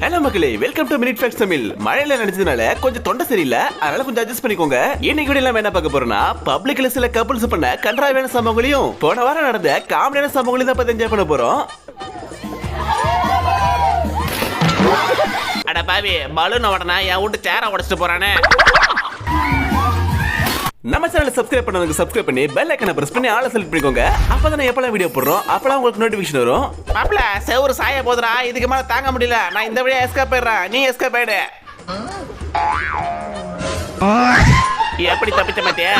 Hello மக்களே welcome to minute facts Tamil. மழையில நினைச்சதுனால கொஞ்சம் தொண்டை சரியில்லை. அதனால கொஞ்சம் அட்ஜஸ்ட் பண்ணிக்கோங்க. இன்னைக்கு வீடியோ நம்ம என்ன பார்க்க போறோம்னா பப்ளிக்ல சில கப்புள்ஸ் பண்ண கன்றாவியான சம்பவங்களையும் போன வாரம் நடந்த காமெடியான சம்பவங்களையும் தான் பார்த்து என்ஜாய் பண்ண போறோம். அட பாவி பலூன் உடனே என் வீட்டு சேரை உடச்சிட்டு போறானே. நம்ம சேனலை சப்ஸ்கிரைப் பண்ணதுக்கு சப்ஸ்கிரைப் பண்ணி பெல் ஐக்கனை பிரஸ் பண்ணி ஆளை செலக்ட் பண்ணிக்கோங்க. அப்பதான் நான் எப்பலாம் வீடியோ போடுறோம்? அப்பலாம் உங்களுக்கு நோட்டிஃபிகேஷன் வரும். மாப்பிள செவுரு சாய போதுடா. இதுக்கு மேல தாங்க முடியல. நான் இந்த வழியா எஸ்கேப் போயிடுறேன் நீ எஸ்கேப் போயிடு எப்படி தப்பிச்ச மாட்டியா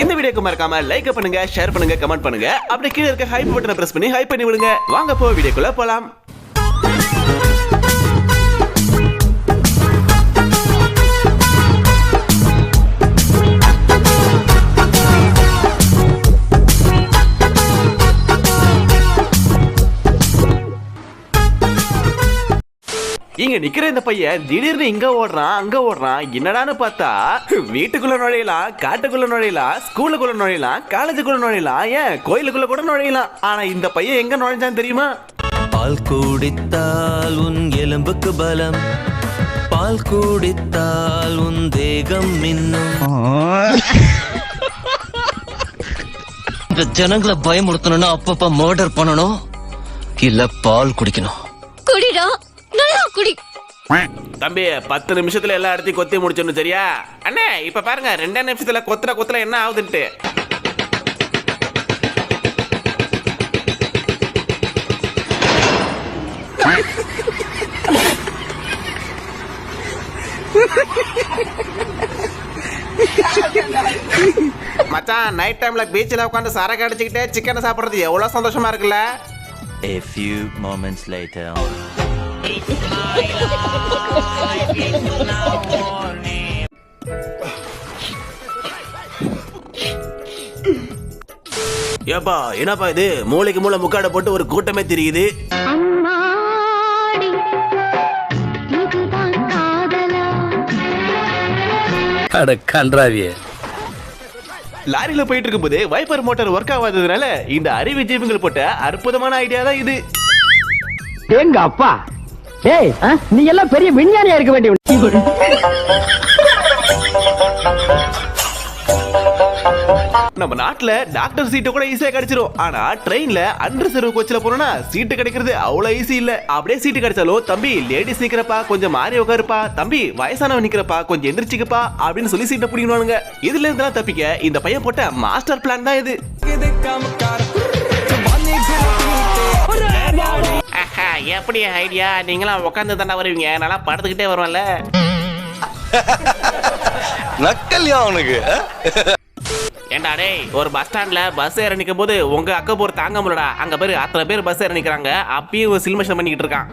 இந்த வீடியோக்கு மறக்காம லைக் பண்ணுங்க ஷேர் பண்ணுங்க கமெண்ட் பண்ணுங்க. அப்படியே கீழே இருக்க ஹைப் பட்டனை பிரஸ் பண்ணி ஹைப் பண்ணி விடுங்க வாங்க போ வீடியோக்குள்ள போலாம். இங்க நிக்கிற இந்த பையன் திடீர்னு இங்க ஓடுறான் அங்க ஓடுறான். என்னடான்னு பார்த்தா வீட்டுக்குள்ள நுழையலாம் காட்டுக்குள்ள நுழையலாம் ஸ்கூலுக்குள்ள நுழையலாம் காலேஜுக்குள்ள நுழையலாம் ஏன்? கோயிலுக்குள்ள கூட நுழையலாம். ஆனா இந்த பையன் எங்க நுழைஞ்சான்னு தெரியுமா? பால் குடித்தால் உன் எலும்புக்கு பலம். பால் குடித்தால் உன் தேகம் மின்னும். இந்த ஜனங்களை பயமுறுத்தணும்னா அப்பப்ப மர்டர் பண்ணணும். இல்ல பால் குடிக்கணும். தம்பி பத்து நிமிஷத்துல எல்லா இடத்தையும் கொத்தி முடிச்சிடணும் சரியா? அண்ணே இப்ப பாருங்க ரெண்டே நிமிஷத்துல கொத்துற கொத்துல என்ன ஆகுதுன்ட்டு. மச்சான் நைட் டைம்ல பீச்சில் உட்காந்து சரக்கு அடிச்சுக்கிட்டே சிக்கனை சாப்பிட்றது எவ்வளோ சந்தோஷமா இருக்குல்ல? A few moments later. ஏப்பா என்னப்பா இது? மூளைக்கு மூளை முக்காட போட்டு ஒரு கூட்டமே தெரியுது. அம்மாடி இதுதான் காதலா? அட கன்றாவியே. லாரியில போயிட்டு இருக்கும்போது வைப்பர் மோட்டார் ஒர்க் ஆகாததுனால இந்த அறிவு ஜீவங்கள் போட்ட அற்புதமான ஐடியா தான் இது. எங்க அப்பா ஏய் நீ எல்லாம் பெரிய விஞ்ஞானியா இருக்க வேண்டிய நம்ம நாட்டுல டாக்டர் சீட்டு கூட ஈஸியா கிடைச்சிரும். ஆனா ட்ரெயின்ல அண்டர் சர்வ் கோச்ல போனோம்னா சீட்டு கிடைக்கிறது அவ்வளவு ஈஸி இல்ல. அப்படியே சீட்டு கிடைச்சாலும் தம்பி லேடிஸ் நிக்கிறப்பா கொஞ்சம் மாறி உட்காருப்பா. தம்பி வயசானவன் நிக்கிறப்பா கொஞ்சம் எந்திரிச்சுக்கப்பா அப்படின்னு சொல்லி சீட்டை பிடிக்கணுவானுங்க இதுல இருந்தெல்லாம் தப்பிக்க இந்த பையன் போட்ட மாஸ்டர் பிளான் தான் இது. எப்படி ஐடியா? நீங்களாம் உட்காந்து தானே வருவீங்க. நல்லா படுத்துக்கிட்டே வருவேன்ல. நக்கல்யா அவனுக்கு ஏண்டா டேய் ஒரு பஸ் ஸ்டாண்ட்ல பஸ் ஏற நிக்கும் போது உங்க அக்கப்பூர் தாங்க முடியலடா. அங்க பேரு அத்தனை பேர் பஸ் ஏற நிக்கிறாங்க. அப்பயும் சில்மேஷன் பண்ணிக்கிட்டு இருக்கான்.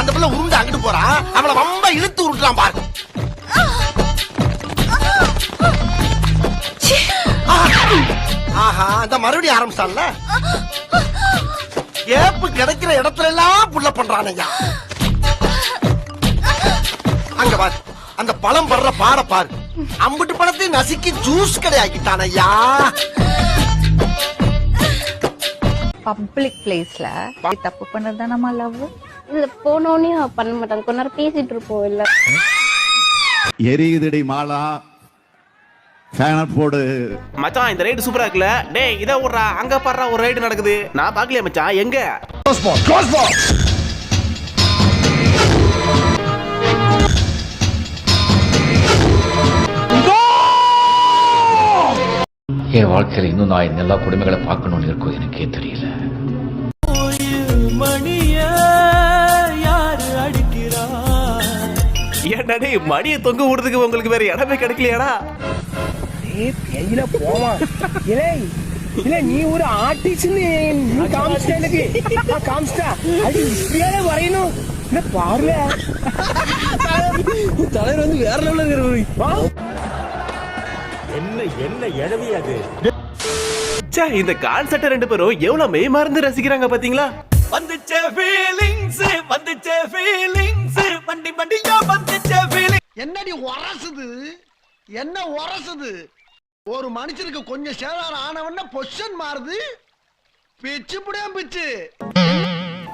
அந்த பிள்ளை உருண்டு அங்கிட்டு போறா. அவளை ரொம்ப இழுத்து உருட்டுறான் பாரு. ஆஹா அந்த மறுபடியும் ஆரம்பிச்சான்ல? ஏப்பு கிடைக்கிற இடத்துல எல்லாம் புள்ள பண்றானையா அங்க பாரு அந்த பழம் படுற பாட பாரு. அம்புட்டு பழத்தையும் நசுக்கி ஜூஸ் கடையாக்கிட்டானையா பப்ளிக் பிளேஸ்ல தப்பு பண்றது நம்ம லவ் இல்ல போனோடனே பண்ண மாட்டாங்க கொஞ்ச நேரம் பேசிட்டு இருப்போம் இல்ல. எரியுதடி மாலா. ஃபேனை போடு. மச்சான் இந்த ரைடு சூப்பரா இருக்குல்ல? டேய் இதை விட்றா. அங்க பாடுறா ஒரு ரைடு நடக்குது. நான் பாக்கலையா மச்சான். எங்க? என் வாழ்க்கையில இன்னும் நான் இந்த எல்லா குடும்பங்களை பார்க்கணும்னு இருக்கோ எனக்கே தெரியல. ஏன்டா டேய் மணியை தொங்க விடுறதுக்கு உங்களுக்கு வேற இடமே கிடைக்கலையாடா? கையில போவான். இலே இல்ல நீ ஒரு ஆர்டிஸ்ட் நீ காமிச்சிட்ட எனக்கு. காமிச்சிட்டா அது இப்படியாவே வரையணும்? இல்ல பாருல தலைவர் வந்து வேற லெவல்ல இருக்கிற ச்சே இந்த கான்செப்ட் ரெண்டு பேரும் எவ்வளவு மெய் மறந்து ரசிக்கிறாங்க பாத்தீங்களா? வந்துச்சே ஃபீலிங்ஸ் வந்துச்சே ஃபீலிங்ஸ் வண்டி வண்டியா வந்துச்சே ஃபீலிங் என்னடி உரசுது? என்ன உரசுது? ஒரு மனுஷனுக்கு கொஞ்சம் சேதாரம் ஆனவன பொசிஷன் மாறுது. பிச்சு புடியா பிச்சு.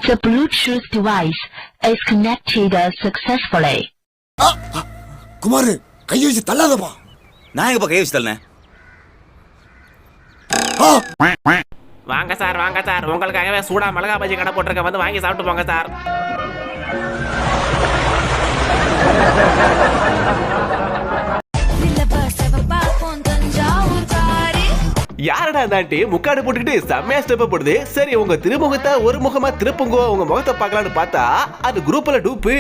The Bluetooth device is connected successfully. Kumar கையை வச்சு தள்ளாதப்பா. நான் எங்கப்பா கை வச்சு தள்ளேன்? வாங்க சார் வாங்க சார். உங்களுக்காகவே சூடா மிளகா பஜ்ஜி கடை போட்டிருக்கேன். வந்து வாங்கி சாப்பிட்டு போங்க சார். யாரடா அந்த ஆண்டி? முக்காடு போட்டுக்கிட்டு செம்மையா ஸ்டெப் போடுது. சரி உங்க திருமுகத்தை ஒரு முகமா திருப்புங்க. உங்க முகத்தை பார்க்கலாம்னு பார்த்தா அது குரூப்ல டூப்பு.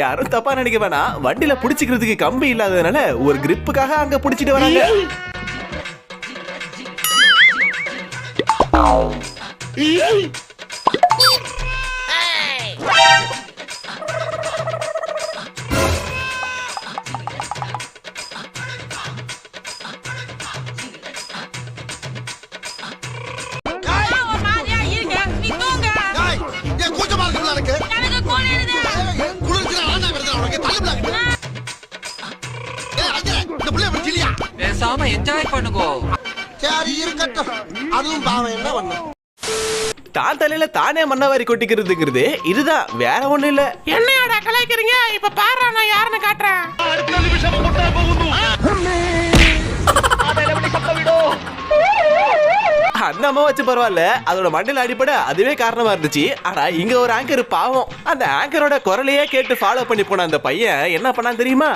யாரும் தப்பா நினைக்க வேணாம். வண்டியில புடிச்சுக்கிறதுக்கு கம்பி இல்லாததுனால ஒரு கிரிப்புக்காக அங்க புடிச்சிட்டு வராங்க. Yeah. பேசாம என்ஜாய் பண்ணுங்கோ. சரி இருக்கட்டும். அதுவும் பாவம் என்ன பண்ணும் தான் தலையில தானே மண்ணவாரி கொட்டிக்கிறதுங்கிறது? இதுதான் வேற ஒண்ணும் இல்ல. என்னையோட கலாய்க்கிறீங்க? இப்ப பாரு நான் யாருன்னு காட்டுறேன்? அந்த அம்மா வச்சு பரவாயில்ல. அதோட மண்டையில அடிப்பட அதுவே காரணமா இருந்துச்சு. ஆனா இங்க ஒரு ஆங்கர் பாவம். அந்த ஆங்கரோட குரலையே கேட்டு ஃபாலோ பண்ணி போன அந்த பையன் என்ன பண்ணான் தெரியுமா?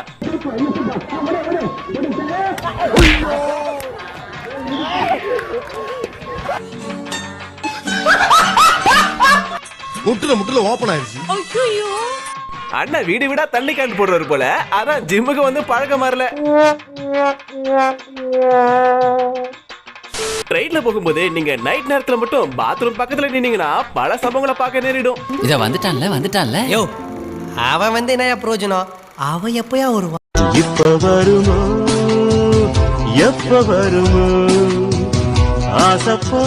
முட்டுல முட்டுல ஓபன் ஆயிருச்சு. அண்ணன் வீடு வீடா தண்ணி கேன் போடுறாரு போல. அதான் ஜிம்முக்கு வந்து பழக்கம் மாறல. ட்ரெயின்ல போகும்போது நீங்க நைட் நேரத்துல மட்டும் பாத்ரூம் பக்கத்துல நின்னீங்கன்னா பல சம்பவங்களை பார்க்க நேரிடும். இத வந்துட்டான்ல வந்துட்டான்ல. யோ அவன் வந்து என்ன பிரயோஜனம் அவன் எப்பயா வருவான்? இப்ப வருமோ? எப்ப வருமோ?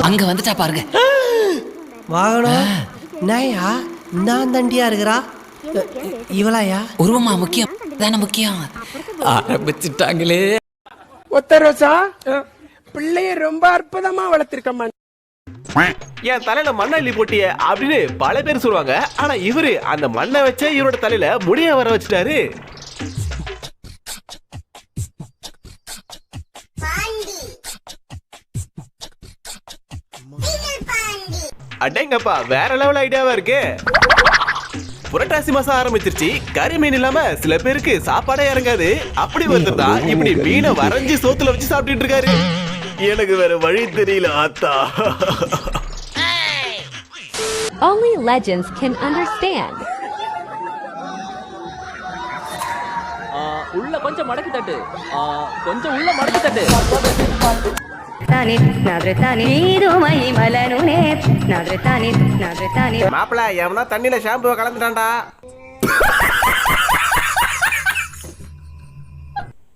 அங்க வந்துட்டா பாருங்க. வாகனம் நாயா? நான் தண்டியா இருக்கிறா? இவளாயா? உருவமா முக்கியம் தானே முக்கியம். ஆரம்பிச்சுட்டாங்களே. ஒத்த ரோசா? பிள்ளைய ரொம்ப அற்புதமா வளர்த்திருக்கம்மா. என் தலையில மண்ணள்ளி போட்டிய அப்படின்னு பல பேர் சொல்லுவாங்க. ஆனா இவரு அந்த மண்ணை வச்சே இவரோட தலையில முடிய வர வச்சுட்டாரு. அடேங்கப்பா வேற லெவல் ஐடியாவா இருக்கு. புரட்டாசி மாசம் ஆரம்பிச்சிருச்சு. கறி மீன் இல்லாம சில பேருக்கு சாப்பாடே இறங்காது. அப்படி தான் இப்படி மீனை வரைஞ்சு சோத்துல வச்சு சாப்பிட்டுட்டு இருக்காரு. எனக்கு வேற வழி தெரியல ஆத்தா. Only legends can understand. உள்ள கொஞ்சம் மடக்கி தட்டு. கொஞ்சம் உள்ள மடக்கி தட்டு. மாப்பிள எவனா தண்ணியில ஷாம்பு கலந்துட்டான்டா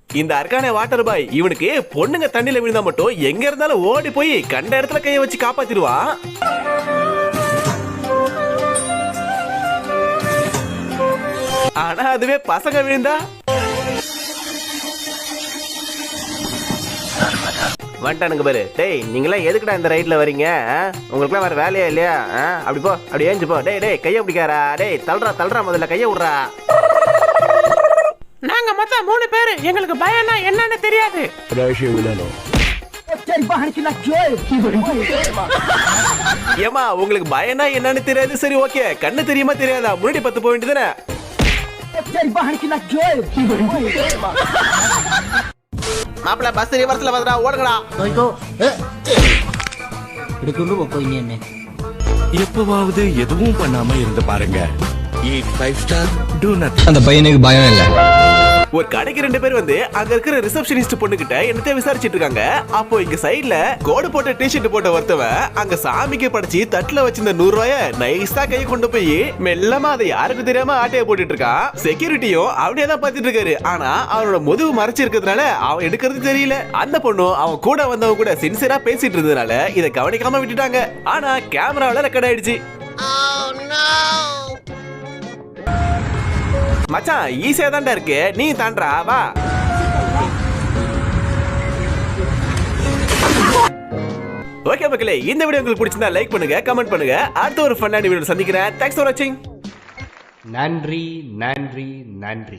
இந்த அர்கானே வாட்டர் பாய் இவனுக்கு பொண்ணுங்க தண்ணியில விழுந்தா மட்டும் எங்க இருந்தாலும் ஓடி போய் கண்ட இடத்துல கைய வச்சு காப்பாத்திடுவான் ஆனா அதுவே பசங்க விழுந்தா வந்துட்டானுங்க பாரு. டேய் நீங்களாம் எதுக்குடா இந்த ரைட்ல வரீங்க? உங்களுக்குலாம் வேற வேலையா இல்லையா? அப்படி போ அப்படி ஏஞ்சு போ. டேய் டேய் கைய பிடிக்காரா டேய் தள்ளுறா தள்ளுறா முதல்ல கைய விட்றா நாங்க மொத்தம் மூணு பேரு. எங்களுக்கு பயம்னா என்னன்னு தெரியாது. ஏமா உங்களுக்கு பயனா என்னன்னு தெரியாது? சரி ஓகே. கண்ணு தெரியுமா தெரியாதா? முன்னாடி பத்து போக வேண்டியதுதானே மாப்பிள்ள பஸ் ரிவர்ஸ்ல வந்துடா ஓடுங்கடா. எப்பவாவது எதுவும் பண்ணாம இருந்து பாருங்க. எயிட் ஃபைவ் ஸ்டார் டூ நத் அந்த பையனுக்கு பயம் இல்ல. ஒரு கடைக்கு ரெண்டு பேர் வந்து அங்க இருக்கிற ரிசப்ஷனிஸ்ட் பொண்ணுகிட்ட என்னத்தை விசாரிச்சிட்டு இருக்காங்க. அப்போ இங்க சைடுல கோடு போட்ட டிஷர்ட் போட்ட ஒருத்தவன் அங்க சாமிக்கு படைச்சு தட்டுல வச்சிருந்த நூறு ரூபாய நைஸா கை கொண்டு போய் மெல்லமா அதை யாருக்கு தெரியாம ஆட்டைய போட்டுட்டு இருக்கான். செக்யூரிட்டியும் அப்படியே தான் பாத்துட்டு இருக்காரு. ஆனா அவனோட முதுகு மறைச்சு இருக்கிறதுனால அவன் எடுக்கிறது தெரியல. அந்த பொண்ணும் அவன் கூட வந்தவங்க கூட சின்சியரா பேசிட்டு இருந்ததுனால இதை கவனிக்காம விட்டுட்டாங்க. ஆனா கேமராவில ரெக்கார்ட் ஆயிடுச்சு. Oh, மச்சான் ஈஸியா தான்டா இருக்கு. நீ தாண்டா வா. ஓகே மக்களே இந்த வீடியோ உங்களுக்கு பிடிச்சிருந்தா லைக் பண்ணுங்க கமெண்ட் பண்ணுங்க. அடுத்த ஒரு ஃபன்னான வீடியோ சந்திக்கிறேன். தேங்க்ஸ் ஃபார் வாட்சிங் நன்றி நன்றி நன்றி.